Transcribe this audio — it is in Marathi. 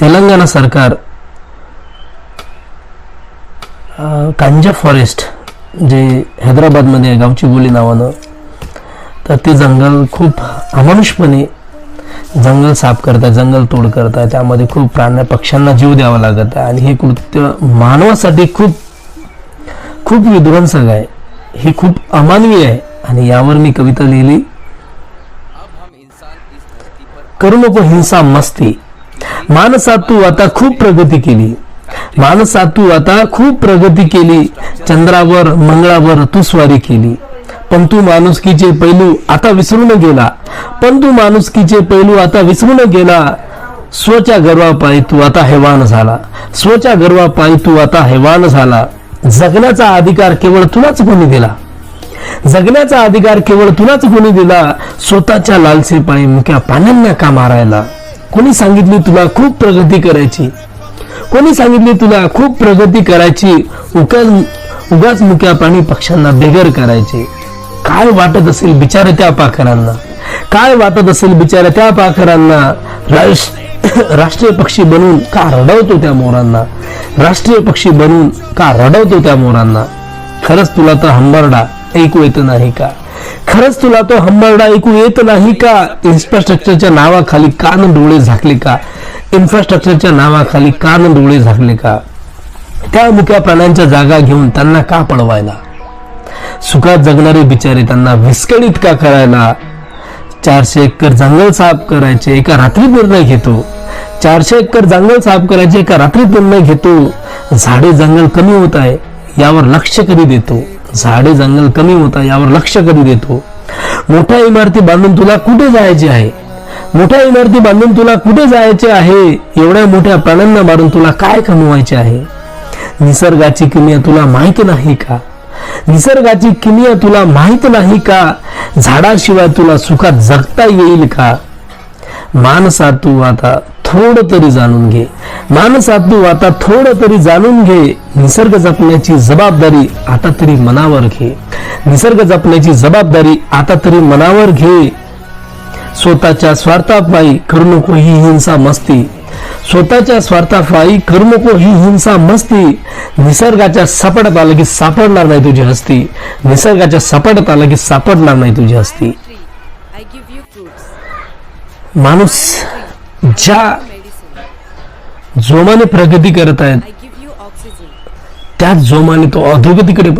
तेलंगणा सरकार अं, कांजा फॉरेस्ट जे हैदराबादमध्ये आहे गावची बोली नावानं तर ते जंगल खूप अमानुषपणे जंगल साफ करतात जंगल तोड करतात त्यामध्ये खूप प्राण्या पक्ष्यांना जीव द्यावा लागत आहे. आणि हे कृत्य मानवासाठी खूप खूप विध्वंसक आहे. हे खूप अमानवीय आहे. आणि यावर मी कविता लिहिली. करू नको हिंसा मस्ती. मानसातू आता खूप प्रगती केली. मानसातू आता खूप प्रगती केली. चंद्रावर मंगळावर तू स्वारी केली. पण तू माणुसकीचे पैलू आता विसरून गेला. पण तू माणुसकीचे पैलू आता विसरून गेला. स्वच्या गर्वापायी तू आता हैवान झाला. स्वच्या गर्वापायी तू आता हैवान झाला. जगण्याचा अधिकार केवळ तुलाच कोणी दिला? जगण्याचा अधिकार केवळ तुलाच कोणी दिला? स्वतःच्या लालसेपायी मुक्या पाण्यांना का मारायला? कोणी सांगितली तुला खूप प्रगती करायची? कोणी सांगितली तुला खूप प्रगती करायची? उगाच उगाच मुक्या पाणी पक्ष्यांना बेगर करायचे. काय वाटत असेल बिचारा त्या पाखरांना? काय वाटत असेल बिचारा त्या पाखरांना? राष्ट्र- राष्ट्रीय पक्षी बनून का रडवतो त्या मोरांना? राष्ट्रीय पक्षी बनून का रडवतो त्या मोरांना? खरंच तुला तर हंबरडा ऐकू येत नाही का? खरंच तुला तो हंबरडा ऐकू येत नाही का? इन्फ्रास्ट्रक्चरच्या नावाखाली कान डोळे झाकले का? इन्फ्रास्ट्रक्चरच्या नावाखाली कान डोळे झाकले का? त्या मुक्या प्राण्यांच्या जागा घेऊन त्यांना का पळवायला? सुखात जगणारे बिचारे त्यांना विस्कळीत का करायला? चारशे एकर जंगल साफ करायचे एका रात्री निर्णय घेतो. चारशे एकर जंगल साफ करायचे एका रात्रीत निर्णय घेतो. झाडे जंगल कमी होत आहे यावर लक्ष कधी देतो? झाडे जंगल कमी होता यावर लक्ष कधी देतो? मोठ्या इमारती बांधून तुला कुठे जायचे आहे? मोठ्या इमारती बांधून तुला कुठे जायचे आहे? एवढ्या मोठ्या प्राण्यांना मारून तुला काय कमवायचे आहे? निसर्गाची किमया तुला माहीत नाही का? निसर्गाची किमया तुला माहीत नाही का? झाडाशिवाय तुला सुखात जगता येईल का? मानसा तू आता थोडं तरी जाणून घे. मानसा तू आता थोडं तरी जाणून घे. निसर्ग जपण्याची जबाबदारी आता तरी मनावर घे. निसर्ग जपण्याची जबाबदारी आता तरी मनावर घे. स्वतःच्या स्वार्थापायी करू नको ही हिंसा मस्ती. स्वतःच्या स्वार्थापायी करू नको ही हिंसा मस्ती. निसर्गाच्या सपाटात आलं की सापडणार नाही तुझी हस्ती. निसर्गाच्या सपाटात आलं की सापडणार नाही तुझी हस्ती. माणूस ज्या. जोमाने प्रगती करत आहेत. त्याच जोमाने तो अधोगतीकडे